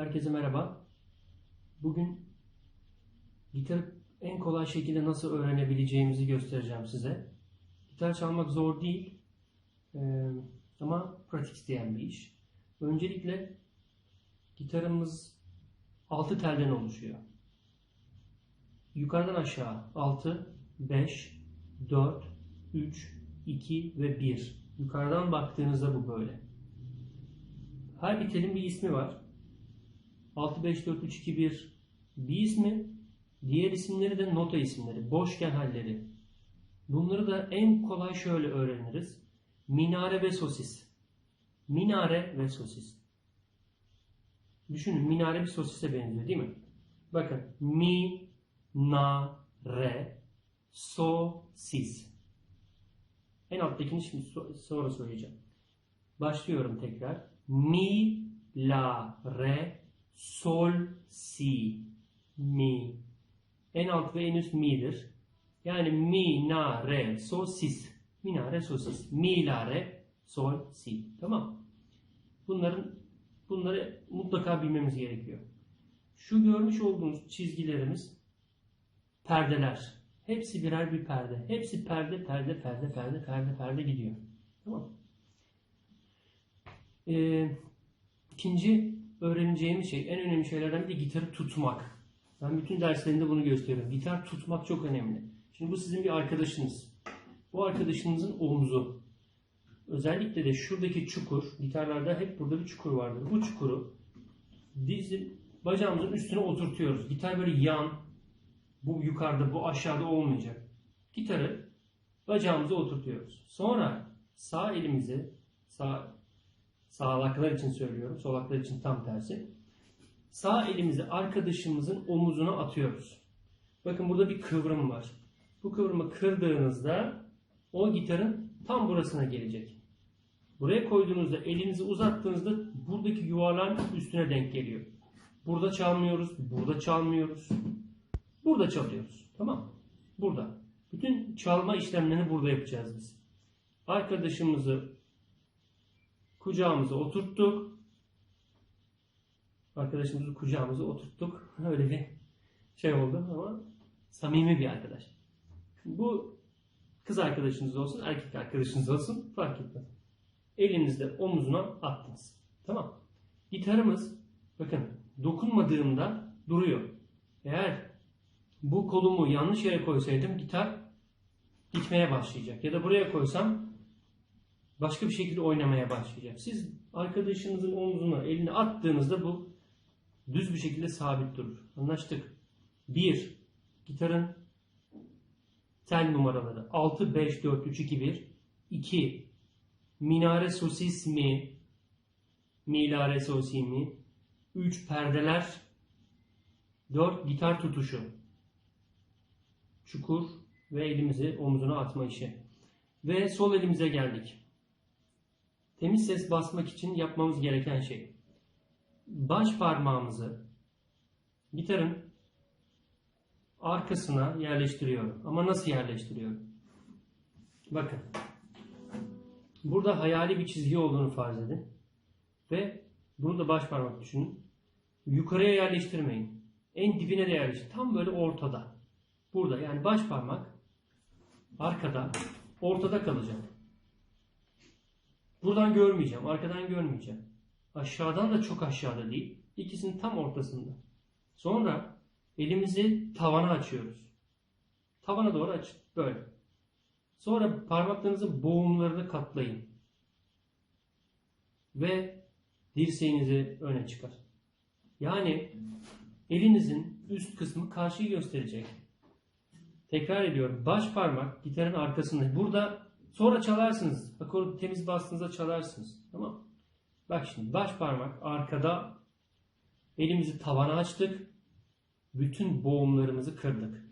Herkese merhaba. Bugün gitarı en kolay şekilde nasıl öğrenebileceğimizi göstereceğim size. Gitar çalmak zor değil ama pratik isteyen bir iş. Öncelikle gitarımız 6 telden oluşuyor. Yukarıdan aşağı 6, 5, 4, 3, 2 ve 1. Yukarıdan baktığınızda bu böyle. Her bir telin bir ismi var. 6, 5, 4, 3, 2, 1 bir ismi. Diğer isimleri de nota isimleri, boşgen halleri. Bunları da en kolay şöyle öğreniriz. Minare ve sosis. Minare ve sosis. Düşünün minare bir sosise benziyor değil mi? Bakın mi, na, re, so, sis. En alttakini şimdi so- sonra söyleyeceğim. Başlıyorum tekrar. Mi, la, re, sol, si. Mi. En alt ve en üst mi'dir. Yani mi, na, re, so, sis. Mi, na, re, so, sis. Mi, la, re, sol, si. Tamam. Bunların bunları mutlaka bilmemiz gerekiyor. Şu görmüş olduğunuz çizgilerimiz perdeler. Hepsi birer bir perde. Hepsi perde, perde, perde, perde, perde, perde gidiyor. Tamam. Ee, ikinci öğreneceğimiz şey, en önemli şeylerden biri gitarı tutmak. Ben bütün derslerimde bunu gösteriyorum. Gitar tutmak çok önemli. Şimdi bu sizin bir arkadaşınız. Bu arkadaşınızın omzu. Özellikle de şuradaki çukur, gitarlarda hep burada bir çukur vardır. Bu çukuru dizi bacağımızın üstüne oturtuyoruz. Gitar böyle yan, bu yukarıda, bu aşağıda olmayacak. Gitarı bacağımıza oturtuyoruz. Sonra sağ elimizi, sağ sağlaklar için söylüyorum, solaklar için tam tersi. Sağ elimizi arkadaşımızın omuzuna atıyoruz. Bakın burada bir kıvrım var. Bu kıvrımı kırdığınızda o gitarın tam burasına gelecek. Buraya koyduğunuzda elinizi uzattığınızda buradaki yuvarlağın üstüne denk geliyor. Burada çalmıyoruz, burada çalmıyoruz. Burada çalıyoruz. Tamam Burada. Bütün çalma işlemlerini burada yapacağız biz. Arkadaşımızı kucağımıza oturttuk. Arkadaşımızı kucağımıza oturttuk. Öyle bir şey oldu ama samimi bir arkadaş. Bu kız arkadaşınız olsun, erkek arkadaşınız olsun fark etmez. Elinizde omuzuna attınız. Tamam. Gitarımız bakın dokunmadığımda duruyor. Eğer bu kolumu yanlış yere koysaydım gitar gitmeye başlayacak. Ya da buraya koysam başka bir şekilde oynamaya başlayacak. Siz arkadaşınızın omzuna elini attığınızda bu düz bir şekilde sabit durur. Anlaştık. 1. Gitarın tel numaraları 6, 5, 4, 3, 2, 1. 2. Minare sosis mi? Mi, la, re, sol, si, mi? 3. Perdeler 4. Gitar tutuşu çukur ve elimizi omzuna atma işi. Ve sol elimize geldik. Temiz ses basmak için yapmamız gereken şey. Baş parmağımızı gitarın arkasına yerleştiriyorum. Ama nasıl yerleştiriyorum? Bakın. Burada hayali bir çizgi olduğunu farz edin. Ve bunu da baş parmak düşünün. Yukarıya yerleştirmeyin. En dibine de yerleştirin. Tam böyle ortada. Burada yani baş parmak arkada ortada kalacak. Buradan görmeyeceğim, arkadan görmeyeceğim. Aşağıdan da çok aşağıda değil. İkisinin tam ortasında. Sonra elimizi tavana açıyoruz. Tavana doğru aç. Böyle. Sonra parmaklarınızın boğumlarını katlayın. Ve dirseğinizi öne çıkar. Yani elinizin üst kısmı karşıyı gösterecek. Tekrar ediyorum. Baş parmak gitarın arkasında. Burada sonra çalarsınız. Akoru temiz bastığınızda çalarsınız. Tamam Bak şimdi baş parmak arkada elimizi tavana açtık. Bütün boğumlarımızı kırdık.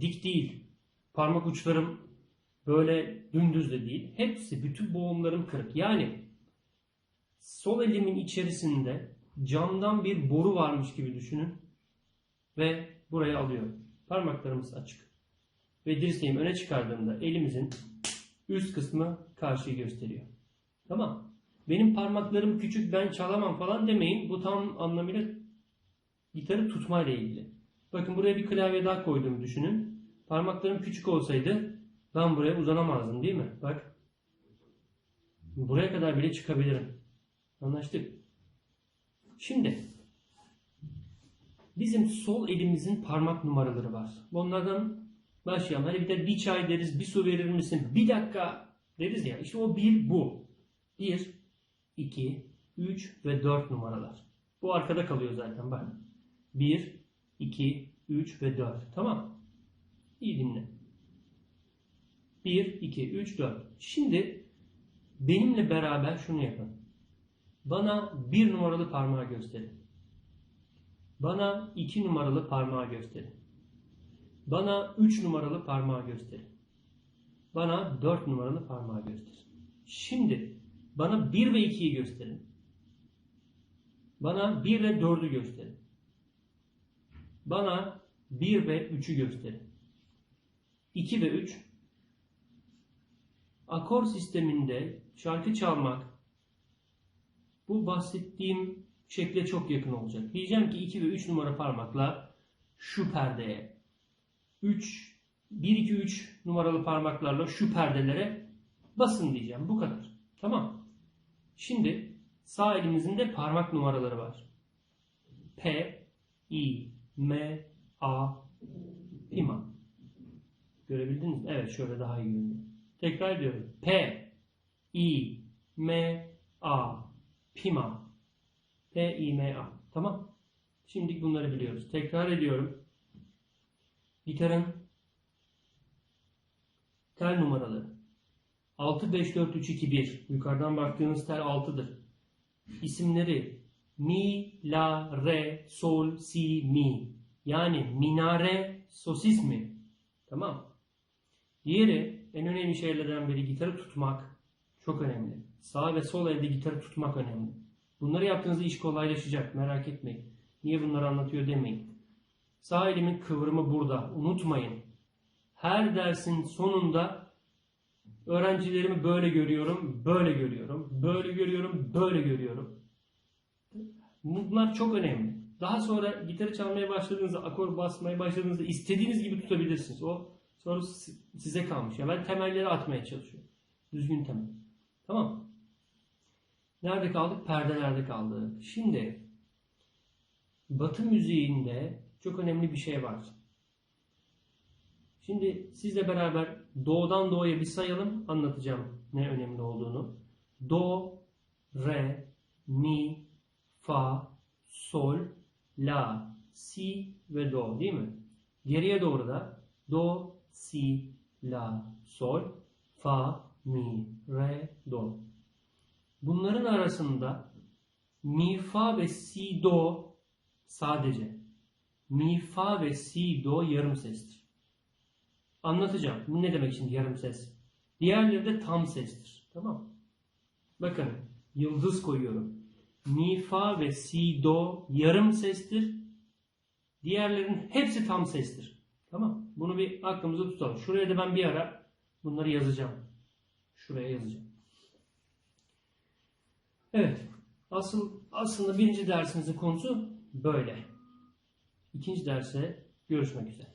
Dik değil. Parmak uçlarım böyle dümdüz de değil. Hepsi bütün boğumlarım kırık. Yani sol elimin içerisinde camdan bir boru varmış gibi düşünün. Ve buraya alıyorum. Parmaklarımız açık. Ve dirseğimi öne çıkardığımda elimizin üst kısmı karşıyı gösteriyor. Tamam. benim parmaklarım küçük ben çalamam falan demeyin. Bu tam anlamıyla gitarı tutmayla ilgili. Bakın buraya bir klavye daha koyduğumu düşünün. Parmaklarım küçük olsaydı ben buraya uzanamazdım değil mi? Bak. Buraya kadar bile çıkabilirim. Anlaştık. Şimdi bizim sol elimizin parmak numaraları var. Onlardan başlayalım. Hani bir de bir çay deriz, bir su verir misin? Bir dakika deriz ya. İşte o bir bu. Bir, iki, üç ve dört numaralar. Bu arkada kalıyor zaten bak. Bir, iki, üç ve dört. Tamam. İyi dinle. Bir, iki, üç, dört. Şimdi benimle beraber şunu yapın. Bana bir numaralı parmağı gösterin. Bana iki numaralı parmağı gösterin. Bana üç numaralı parmağı gösterin. Bana dört numaralı parmağı gösterin. Şimdi bana bir ve ikiyi gösterin. Bana bir ve dördü gösterin. Bana bir ve üçü gösterin. İki ve üç akor sisteminde şarkı çalmak bu bahsettiğim şekle çok yakın olacak. Diyeceğim ki 2 ve 3 numara parmakla şu perdeye 3 1 2 3 numaralı parmaklarla şu perdelere basın diyeceğim. Bu kadar. Tamam. Şimdi sağ elimizin de parmak numaraları var. P I M A Pima. Görebildiniz mi? Evet şöyle daha iyi görünüyor. Tekrar ediyorum. P I M A Pima. P-I-M-A. Tamam. Şimdi bunları biliyoruz. Tekrar ediyorum. Gitarın tel numaraları. 6, 5, 4, 3, 2, 1. Yukarıdan baktığınız tel 6'dır. İsimleri Mi, La, Re, Sol, Si, Mi. Yani minare, sosis mi? Tamam. Diğeri en önemli şeylerden biri gitarı tutmak. Çok önemli. Sağ ve sol elde gitarı tutmak önemli. Bunları yaptığınızda iş kolaylaşacak. Merak etmeyin. Niye bunları anlatıyor demeyin. Sağ elimin kıvrımı burada. Unutmayın. Her dersin sonunda öğrencilerimi böyle görüyorum, böyle görüyorum, böyle görüyorum, böyle görüyorum. Bunlar çok önemli. Daha sonra gitarı çalmaya başladığınızda, akor basmaya başladığınızda istediğiniz gibi tutabilirsiniz. O sonra size kalmış. Ya ben temelleri atmaya çalışıyorum. Düzgün temel. Tamam Nerede kaldık? Perdelerde kaldık. Şimdi Batı müziğinde çok önemli bir şey var. Şimdi sizle beraber doğudan doğuya bir sayalım. Anlatacağım ne önemli olduğunu. Do, re, mi, fa, sol, la, si ve do değil mi? Geriye doğru da do, si, la, sol, fa, mi, re, do. Bunların arasında mi, fa ve si, do sadece. Mi, fa ve si, do yarım sestir. Anlatacağım. Bu ne demek şimdi yarım ses? Diğerleri de tam sestir. Tamam Bakın yıldız koyuyorum. Mi, fa ve si, do yarım sestir. Diğerlerinin hepsi tam sestir. Tamam Bunu bir aklımızda tutalım. Şuraya da ben bir ara bunları yazacağım. Şuraya yazacağım. Evet. Asıl aslında birinci dersimizin konusu böyle. İkinci derse görüşmek üzere.